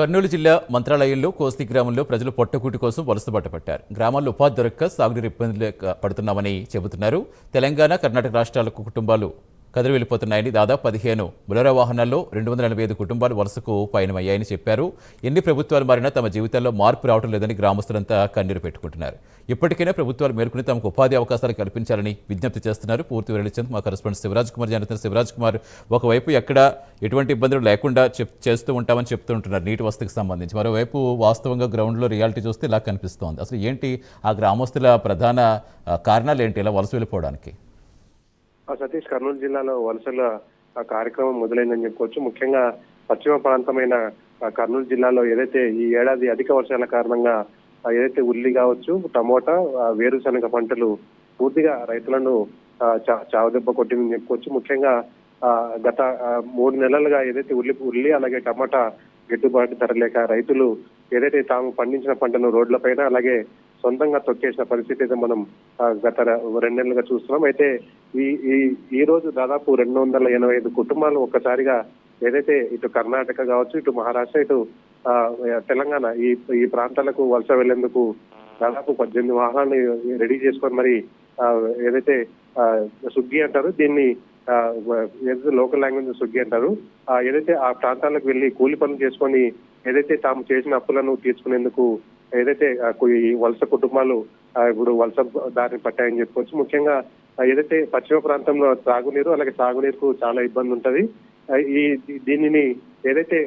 కర్నూలు జిల్లా మంత్రాలయంలో కోస్తి గ్రామంలో ప్రజలు పొట్టకూటి కోసం వలస బాట గ్రామాల్లో ఉపాధి దొరక్క సాగునీరు ఇబ్బందులు పడుతున్నామని చెబుతున్నారు. తెలంగాణ కర్ణాటక రాష్ట్రాలకు కుటుంబాలు కదిలి వెళ్ళిపోతున్నాయని దాదాపు పదిహేను బులరా వాహనాల్లో రెండు వందల ఎనభై ఐదు కుటుంబాలు వలసకు పయనమయ్యాయని చెప్పారు. ఎన్ని ప్రభుత్వాలు మారినా తమ జీవితాల్లో మార్పు రావడం లేదని గ్రామస్తులంతా కన్నీరు పెట్టుకుంటున్నారు. ఇప్పటికైనా ప్రభుత్వాలు మేల్కొని తమకు ఉపాధి అవకాశాలు కల్పించాలని విజ్ఞప్తి చేస్తున్నారు. పూర్తి వెల్లడించేందుకు మా కరెస్పాండెంట్ శివరాజ్ కుమార్ జరుగుతున్న శివరాజ్ కుమార్. ఒకవైపు ఎక్కడ ఎటువంటి ఇబ్బందులు లేకుండా చెప్ చేస్తూ ఉంటామని చెప్తూ ఉంటున్నారు నీటి వసతికి సంబంధించి. మరోవైపు వాస్తవంగా గ్రౌండ్లో రియాలిటీ చూస్తే ఇలా కనిపిస్తోంది. అసలు ఏంటి ఆ గ్రామస్తుల ప్రధాన కారణాలు ఏంటి? ఇలా వలస వెళ్ళిపోవడానికి. సతీష్ కర్నూలు జిల్లాలో వలసల కార్యక్రమం మొదలైందని చెప్పుకోవచ్చు. ముఖ్యంగా పశ్చిమ ప్రాంతమైన కర్నూలు జిల్లాలో ఏదైతే ఈ ఏడాది అధిక వర్షాల కారణంగా ఏదైతే ఉల్లి కావచ్చు టమోటా వేరుశనగ పంటలు పూర్తిగా రైతులను చావదెబ్బ కొట్టిందని చెప్పుకోవచ్చు. ముఖ్యంగా ఆ, గత మూడు నెలలుగా ఏదైతే ఉల్లి ఉల్లి అలాగే టమాటా గిట్టుబాటు ధర లేక రైతులు ఏదైతే తాము పండించిన పంటను రోడ్లపైన అలాగే సొంతంగా తొక్కేసిన పరిస్థితి అయితే మనం గత రెండేళ్ళుగా రెండు నెలలుగా చూస్తున్నాం. అయితే ఈ ఈ ఈ రోజు దాదాపు రెండు వందల ఎనభై ఐదు కుటుంబాలు ఒక్కసారిగా ఏదైతే ఇటు కర్ణాటక కావచ్చు ఇటు మహారాష్ట్ర ఇటు ఆ, తెలంగాణ ఈ ఈ ప్రాంతాలకు వలస వెళ్ళేందుకు దాదాపు పద్దెనిమిది వాహనాలు రెడీ చేసుకొని మరి ఆ, ఏదైతే ఆ, సుగ్గి అంటారు దీన్ని ఆ, ఏదైతే లోకల్ లాంగ్వేజ్ సుగ్గి అంటారు ఏదైతే ఆ ప్రాంతాలకు వెళ్ళి కూలి పనులు చేసుకొని ఏదైతే తాము చేసిన అప్పులను తీర్చుకునేందుకు ఏదైతే ఈ వలస కుటుంబాలు ఇప్పుడు వలస దారిని పట్టాయని చెప్పుకోవచ్చు ముఖ్యంగా ఏదైతే పశ్చిమ ప్రాంతంలో త్రాగునీరు అలాగే సాగునీరుకు చాలా ఇబ్బంది ఉంటది. ఈ దీనిని ఏదైతే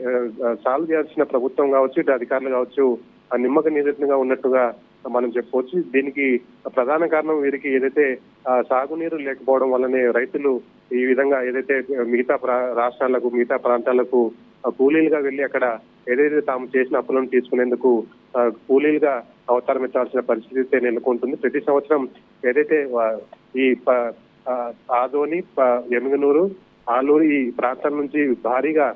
సాల్వ్ చేయాల్సిన ప్రభుత్వం కావచ్చు ఇటు అధికారులు కావచ్చు ఆ నిమ్మక నిరసనగా ఉన్నట్టుగా మనం చెప్పుకోవచ్చు దీనికి ప్రధాన కారణం వీరికి ఏదైతే సాగునీరు లేకపోవడం వల్లనే రైతులు ఈ విధంగా ఏదైతే మిగతా ప్రా- రాష్ట్రాలకు మిగతా ప్రాంతాలకు కూలీలుగా వెళ్ళి అక్కడ ఏదైతే తాము చేసిన అప్పులను తీసుకునేందుకు కూలీలుగా అవతారం ఎత్తాల్సిన పరిస్థితి అయితే నెలకొంటుంది. ప్రతి సంవత్సరం ఏదైతే ఈ ప- ఆదోని ప- ఆలూరు ఈ ప్రాంతం నుంచి భారీగా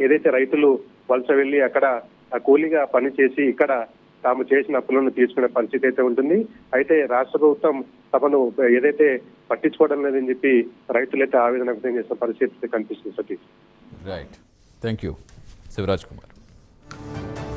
ఏదైతే రైతులు వలస వెళ్ళి అక్కడ కూలీగా పనిచేసి ఇక్కడ తాము చేసిన అప్పులను తీసుకునే పరిస్థితి అయితే ఉంటుంది. అయితే రాష్ట్ర ప్రభుత్వం తమను ఏదైతే పట్టించుకోవడం లేదని చెప్పి రైతులైతే ఆవేదన వ్యక్తం చేసిన పరిస్థితి అయితే కనిపిస్తుంది Satish. Right Obrigado, you. Sivraj Kumar.